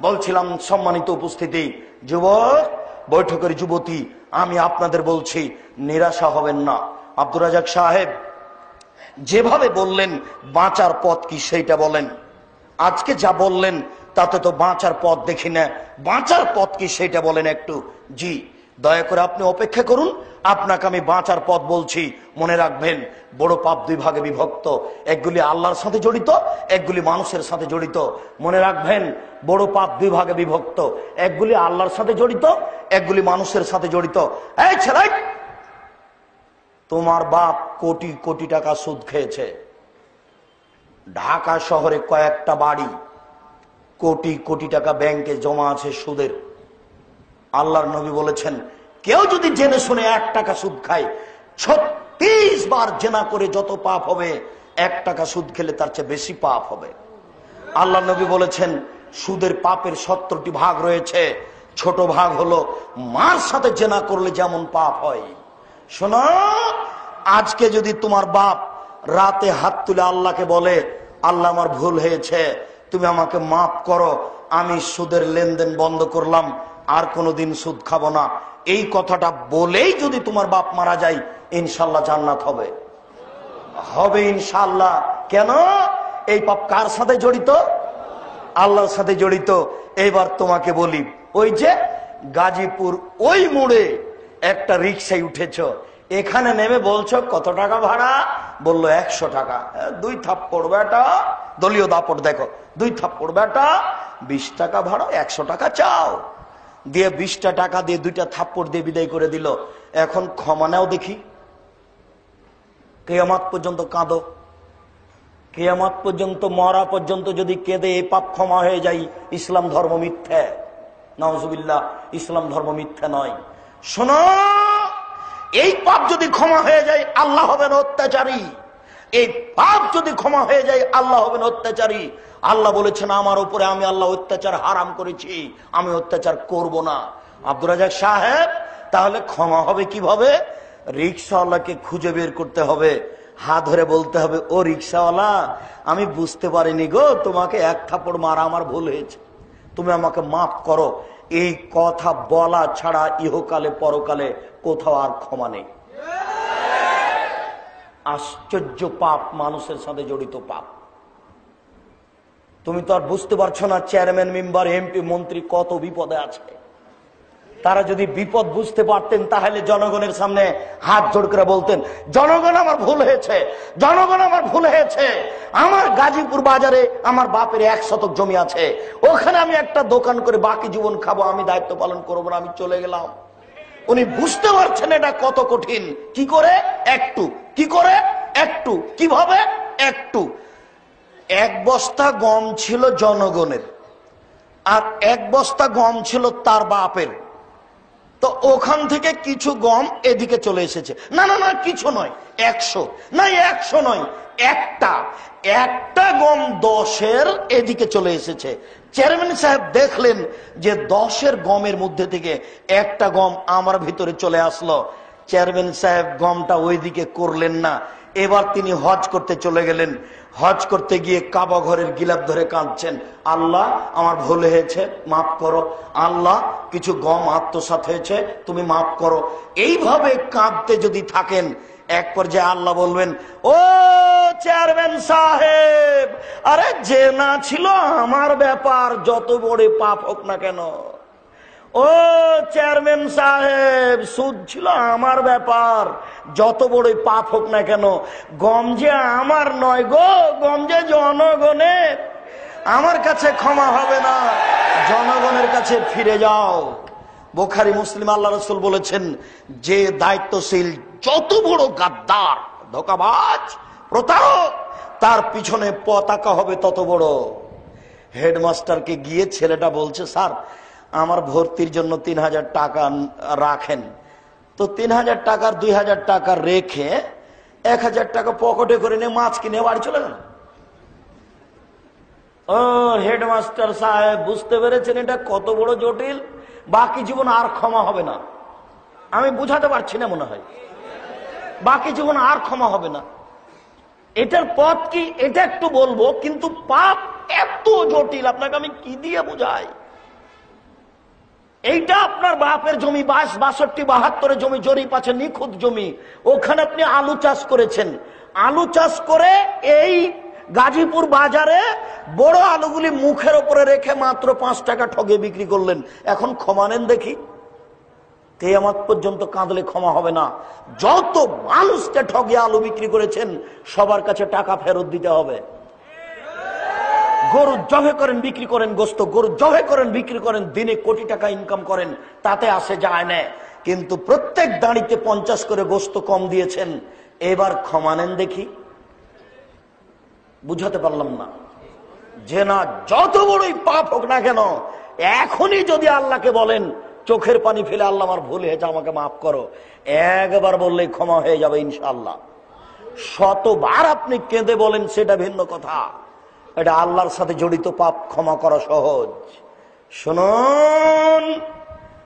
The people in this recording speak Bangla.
বলছিলাম সম্মানিত উপস্থিতি, যুবক, বৈঠকের যুবতী, আমি আপনাদের বলছি, নিরাশা হবেন না। আব্দুর রাজাক সাহেব, যেভাবে বললেন, বাঁচার পথ কি সেইটা বলেন। আজকে যা বললেন, তাতে তো বাঁচার পথ দেখি না। বাঁচার পথ কি সেইটা বলেন একটু। জি দয়া করে আপনি অপেক্ষা করুন। আপনাকে আমি বাঁচার পথ বলছি। মনে রাখবেন, বড় পাপ দুই ভাগে বিভক্ত। একগুলি আল্লাহর সাথে জড়িত, একগুলি মানুষের সাথে জড়িত। মনে রাখবেন, বড় পাপ দুই ভাগে বিভক্ত। একগুলি আল্লাহর সাথে জড়িত, একগুলি মানুষের সাথে জড়িত। এই ছেলে! তোমার বাপ কোটি কোটি টাকা সুদ খেয়েছে। ঢাকা শহরে কয়েকটা বাড়ি, কোটি কোটি টাকা ব্যাংকে জমা আছে সুদের। আল্লাহর নবী বলেছেন কেউ যদি জেনে শুনে এক টাকা সুদ খায়, ছত্রিশ বার জেনা করে যত পাপ হবে, এক টাকা সুদ খেলে তার চেয়ে বেশি পাপ হবে। আল্লাহ নবী বলেছেন, সুদের পাপের সত্তরটি ভাগ রয়েছে। ছোট ভাগ হলো মার সাথে জেনা করলে যেমন পাপ হয়। শোনো, আজকে যদি তোমার বাপ রাতে হাত তুলে আল্লাহকে বলে, আল্লাহ আমার ভুল হয়েছে, তুমি আমাকে মাফ করো, আমি সুদের লেনদেন বন্ধ করলাম, আর কোনোদিন সুদ খাব না। এই কথাটা বলেই যদি তোমার বাপ মারা যায়, ইনশাল্লাহ জান্নাত হবে। হবে ইনশাল্লাহ। কেন? এই পাপ কার সাথে জড়িত? আল্লাহর সাথে জড়িত। এবার তোমাকে বলি, ওই যে গাজীপুর ওই মোড়ে একটা রিক্সায় উঠেছ, এখানে নেমে বলছো, কত টাকা ভাড়া? বলল, একশো টাকা। দুই থাপ্পড় বেটা। দলীয় দাপট দেখো। দুই থাপ্পড় বেটা। বিশ টাকা ভাড়া, একশো টাকা চাও। দিয়ে বিশটা টাকা দিয়ে দুইটা থাপ্পড় দিয়ে বিদায় করে দিল। এখন ক্ষমা নেও দেখি। কেয়ামাত পর্যন্ত কাঁদো। কেয়ামাত পর্যন্ত, মরা পর্যন্ত যদি কেঁদে এ পাপ ক্ষমা হয়ে যায়, ইসলাম ধর্ম মিথ্যে। নজুবিল্লাহ ইসলাম ধর্ম মিথ্যে নয়। শোনো, এই পাপ যদি ক্ষমা হয়ে যায়, আল্লাহ হবেন অত্যাচারী। এই পাপ যদি ক্ষমা হয়ে যায়, আল্লাহ হবেন অত্যাচারী। আল্লাহ বলেছেন, আমার উপরে আমি আল্লাহ অত্যাচার হারাম করেছি। আমি অত্যাচার করব না। আব্দুর রাজাক সাহেব, তাহলে ক্ষমা হবে কীভাবে? রিক্সাওয়ালাকে খুঁজে বের করতে হবে। হাত ধরে বলতে হবে, ও রিক্সাওয়ালা, আমি বুঝতে পারিনি গো, তোমাকে এক থাপড় মারা আমার ভুল হয়েছে। তুমি আমাকে মাফ করো। এই কথা বলা ছাড়া ইহকালে, পরকালে কোথাও আর ক্ষমা নেই। আশ্চর্য পাপ মানুষের সাথে জড়িত পাপ। তুমি তো আর বুঝতে পারছ না, চেয়ারম্যান, মেম্বার, এমপি, মন্ত্রী কত বিপদে আছে। তারা যদি বিপদ বুঝতে পারতেন, তাহলে জনগণের সামনে হাত জোড় করে বলতেন, জনগণ আমার ভুল হয়েছে, জনগণ আমার ভুল হয়েছে। আমার গাজীপুর বাজারে আমার বাপের এক শতক জমি আছে। ওখানে আমি একটা দোকান করে বাকি জীবন খাব, আমি দায়িত্ব পালন করব না, আমি চলে গেলাম। উনি বুঝতে পারছেন এটা কত কঠিন। কি করে? একটু। কি করে? একটু। কীভাবে? একটু। এক বস্তা গম ছিল জনগণের, আর এক বস্তা গম ছিল তার বাপের। তো ওখান থেকে কিছু গম এদিকে চলে এসেছে। না না না, কিছু নয়, একশো। না, একশো নয় একটা একটা গম দশের এদিকে চলে এসেছে। চেয়ারম্যান সাহেব দেখলেন যে দশের গমের মধ্যে থেকে একটা গম আমার ভিতরে চলে আসলো। চেয়ারম্যান সাহেব গমটা ওইদিকে করলেন না। এবার তিনি হজ করতে চলে গেলেন। হজ করতে গিয়ে কাবা ঘরের গিলাপ ধরে কাঁদছেন। আল্লাহ, আমার ভুল হয়েছে, মাফ করো। আল্লাহ, কিছু গম আত্মসাত হয়েছে, তুমি মাফ করো। এইভাবে কাঁদতে যদি থাকেন এক পর্যায়ে আল্লাহ বলবেন, ও চেয়ারম্যান সাহেব, আরে যে না ছিল আমার ব্যাপার, যত বড় পাপ হোক না কেন। ও চেয়ারম্যান সাহেব, সুদ ছিল আমার ব্যাপার, যত বড় পাপ হোক না কেন। গম যে আমার নয় গো, গম যে জনগণের। আমার কাছে ক্ষমা হবে না, জনগণের কাছে ফিরে যাও। বোখারি, মুসলিম, আল্লাহ রসুল বলেছেন, যে দায়িত্বশীল যত বড় গাদ্দার, ধোকাবাজ, প্রতারক, তার পিছনে পতাকা হবে তত বড়। হেডমাস্টারকে গিয়ে ছেলেটা বলছে, স্যার, আমার ভর্তির জন্য তিন হাজার টাকা রাখেন। তো তিন হাজার টাকার, দুই হাজার টাকা রেখে এক হাজার টাকা পকেটে করে নিয়ে মাছ কিনে বাড়ি চলে গেল। ও, হেডমাস্টার সাহেব, বুঝতে পেরেছেন এটা কত বড় জটিল? বাকি জীবন আর ক্ষমা হবে না। আমি বুঝাতে পারছি না মনে হয়। বাকি জীবন আর ক্ষমা হবে না। এটার পথ কি, এটা একটু বলব, কিন্তু পাপ এত জটিল, আপনাকে আমি কি দিয়ে বুঝাই? এইটা আপনার বাপের জমি বাস বাষট্টি, বাহাত্তরের জমি, জরিপ আছে, নিখুঁত জমি। ওখানে আপনি আলু চাষ করেছেন। আলু চাষ করে এই গাজীপুর বাজারে বড় আলুগুলি মুখের ওপরে রেখে মাত্র পাঁচ টাকা ঠগে বিক্রি করলেন। এখন ক্ষমা নেন দেখি। তেয়ামাত পর্যন্ত কাঁদলে ক্ষমা হবে না। যত মানুষকে ঠগে আলু বিক্রি করেছেন, সবার কাছে টাকা ফেরত দিতে হবে। গরু জবে করেন, বিক্রি করেন, গোস্ত। গরু জবে করেন, বিক্রি করেন, দিনে কোটি টাকা ইনকাম করেন, তাতে আসে যায় না। কিন্তু প্রত্যেক দাঁড়িতে পঞ্চাশ করে গোস্ত কম দিয়েছেন, এবার ক্ষমা নেন দেখি। বুঝাতে পারলাম না। যে না যত বড়ই পাপ হোক না কেন, এখনই যদি আল্লাহকে বলেন চোখের পানি ফেলে আল্লাহ আমার ভুল হয়েছে, আমাকে মাফ করো। একবার বললেই ক্ষমা হয়ে যাবে ইনশাল্লাহ শতবার আপনি কেঁদে বলেন সেটা ভিন্ন কথা। এটা আল্লাহর সাথে জড়িত পাপ, ক্ষমা করা সহজ। শুনুন।